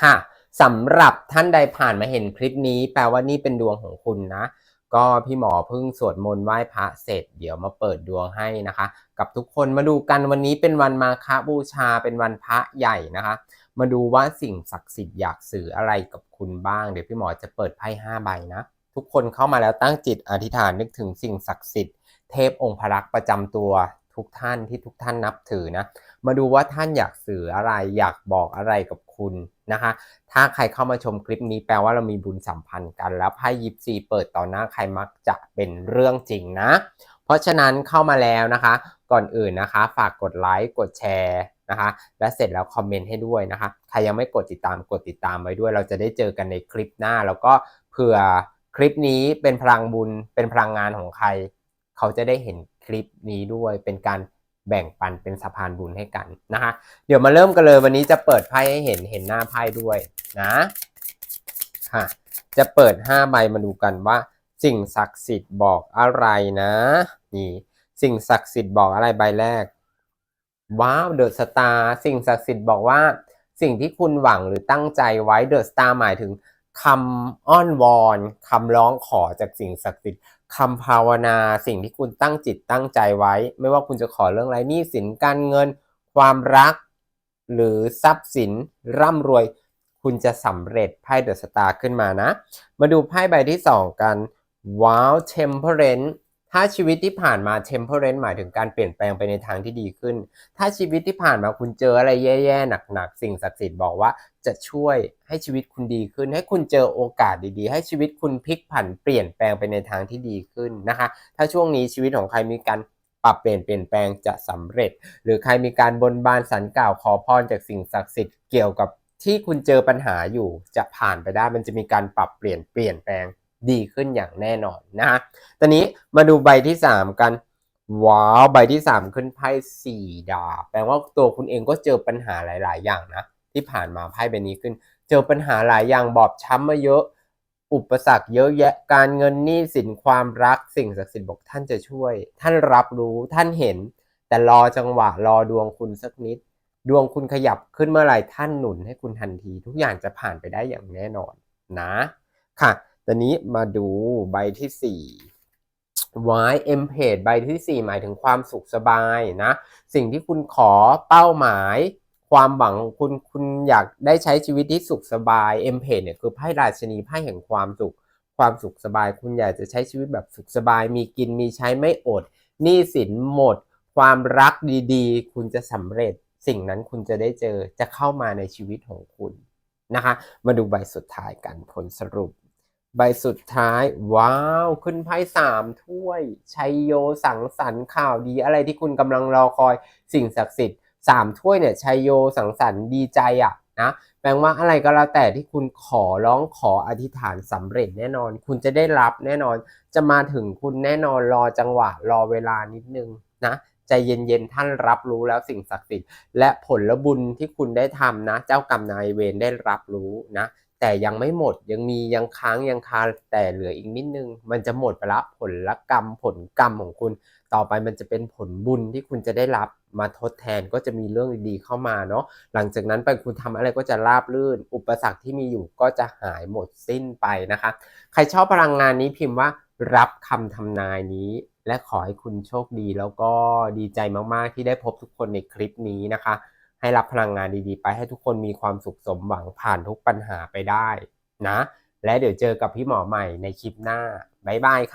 ค่ะสำหรับท่านใดผ่านมาเห็นคลิปนี้ แปลว่านี่เป็นดวงของคุณนะ ก็พี่หมอเพิ่งสวดมนต์ไหว้พระเสร็จ เดี๋ยวมาเปิดดวงให้นะคะ กับทุกคนมาดูกันวันนี้เป็นวันมาฆบูชาเป็นวันพระใหญ่นะคะ มาดูว่าสิ่งศักดิ์สิทธิ์อยากสื่ออะไรกับคุณบ้าง เดี๋ยวพี่หมอจะเปิดไพ่ห้าใบนะ ทุกคนเข้ามาแล้วตั้งจิตอธิษฐานนึกถึงสิ่งศักดิ์สิทธิ์เทพองค์พระรักษ์ประจำตัวทุกท่านที่ทุกท่านนับถือนะ มาดูว่าท่านอยากสื่ออะไรอยากบอกอะไรกับ คุณนะคะ ถ้าใครเข้ามาชมคลิปนี้แปลว่าเรามีบุญสัมพันธ์กัน แล้วไพ่ยิปซีเปิดต่อหน้าใครมักจะเป็นเรื่องจริงนะ เพราะฉะนั้นเข้ามาแล้วนะคะ ก่อนอื่นนะคะ ฝากกดไลค์กดแชร์นะคะ และเสร็จแล้วคอมเมนต์ให้ด้วยนะคะ ใครยังไม่กดติดตามกดติดตามไว้ด้วย เราจะได้เจอกันในคลิปหน้า แล้วก็เผื่อคลิปนี้เป็นพลังบุญเป็นพลังงานของใคร เขาจะได้เห็นคลิปนี้ด้วยเป็นการ แบ่งปันเป็นสะพานบุญให้กันนะคะเดี๋ยวมาเริ่มกันเลยวันนี้จะเปิดไพ่ให้เห็นเห็นหน้าไพ่ด้วยนะค่ะจะเปิด 5 ใบมาดูกันว่า สิ่งศักดิ์สิทธิ์บอกอะไรนะนี่สิ่งศักดิ์สิทธิ์บอกอะไรใบแรกว้าวเดอะสตาร์สิ่งศักดิ์สิทธิ์บอกว่า สิ่งที่คุณหวังหรือตั้งใจไว้เดอะสตาร์หมายถึง คำอ้อนวอนคำร้องขอจากสิ่งศักดิ์สิทธิ์คำภาวนาสิ่งที่คุณตั้งจิตตั้งใจไว้ ไม่ว่าคุณจะขอเรื่องอะไรหนี้สินการเงิน ความรัก หรือทรัพย์สินร่ำรวย คุณจะสำเร็จไพ่เดอะสตาร์ขึ้นมานะ มาดูไพ่ใบที่ 2 กันว้าว temperance ถ้าชีวิตที่ผ่านมา temperance หมายถึงการเปลี่ยนแปลงไปในทางที่ดีขึ้น ถ้าชีวิตที่ผ่านมาคุณเจออะไรแย่ๆหนักๆ สิ่งศักดิ์สิทธิ์บอกว่าจะช่วยให้ชีวิตคุณดีขึ้น ให้คุณเจอโอกาสดีๆ ให้ชีวิตคุณพลิกผันเปลี่ยนแปลงไปในทางที่ดีขึ้นนะคะ ถ้าช่วงนี้ชีวิตของใครมีการปรับเปลี่ยนเปลี่ยนแปลงจะสำเร็จ หรือใครมีการบนบานสันกล่าวขอพรจากสิ่งศักดิ์สิทธิ์เกี่ยวกับที่คุณเจอปัญหาอยู่จะผ่านไปได้มันจะมีการปรับเปลี่ยนเปลี่ยนแปลง ดีขึ้นอย่างแน่นอนนะฮะตอนนี้มาดูใบที่ 3 กัน ว้าว ใบที่ 3 ขึ้นไพ่สี่ดาบแปลว่าตัวคุณเองก็เจอปัญหาหลาย ๆ อย่างนะ ที่ผ่านมาไพ่ใบนี้ขึ้น เจอปัญหาหลายอย่างบอบช้ำมาเยอะ อุปสรรคเยอะแยะการเงินหนี้สินความรักสิ่งศักดิ์สิทธิ์บอกท่านจะช่วย ท่านรับรู้ท่านเห็น แต่รอจังหวะรอดวงคุณสักนิด ดวงคุณขยับขึ้นเมื่อไหร่ท่านหนุนให้คุณทันที ทุกอย่างจะผ่านไปได้อย่างแน่นอนนะ ค่ะ ตอนนี้มาดูใบที่4 y m p a g e ใบที่ 4 หมายถึงความสุขสบายนะ สิ่งที่คุณขอเป้าหมาย ความหวังของคุณคุณอยากได้ใช้ชีวิตที่สุขสบาย m p a g e เนี่ยคือไพ่ราชนีไพ่แห่งความสุข ความสุขสบาย คุณอยากจะใช้ชีวิตแบบสุขสบาย มีกินมีใช้ไม่อดหนี้สินหมด ความรักดีๆ คุณจะสำเร็จ สิ่งนั้นคุณจะได้เจอจะเข้ามาในชีวิตของคุณนะคะ มาดูใบสุดท้ายกันผลสรุป ใบสุดท้าย ว้าว ขึ้นไพ่สามถ้วย ชัยโยสังสรรค์ข่าวดีอะไรที่คุณกำลังรอคอยสิ่งศักดิ์สิทธิ์สามถ้วยเนี่ยชัยโยสังสรรค์ดีใจอะนะแปลว่าอะไรก็แล้วแต่ที่คุณขอร้องขออธิษฐานสำเร็จแน่นอน คุณจะได้รับแน่นอน จะมาถึงคุณแน่นอนรอจังหวะรอเวลานิดนึงนะใจเย็นๆท่านรับรู้แล้วสิ่งศักดิ์สิทธิ์และผลบุญที่คุณได้ทำนะ เจ้ากรรมนายเวรได้รับรู้นะ แต่ยังไม่หมดยังมียังค้างยังคาแต่เหลืออีกนิดนึง มันจะหมดไปละผลละกรรมผลกรรมของคุณ ต่อไปมันจะเป็นผลบุญที่คุณจะได้รับมาทดแทนก็จะมีเรื่องดีๆเข้ามาเนาะหลังจากนั้นไปคุณทำอะไรก็จะราบรื่น อุปสรรคที่มีอยู่ก็จะหายหมดสิ้นไปนะคะ ใครชอบพลังงานนี้พิมพ์ว่ารับคำทำนายนี้ และขอให้คุณโชคดีแล้วก็ดีใจมากๆที่ได้พบทุกคนในคลิปนี้นะคะ ให้รับพลังงานดีๆ ไปให้ทุกคนมีความสุขสมหวังผ่านทุกปัญหาไปได้นะ และเดี๋ยวเจอกับพี่หมอใหม่ในคลิปหน้า บ๊ายบายค่ะ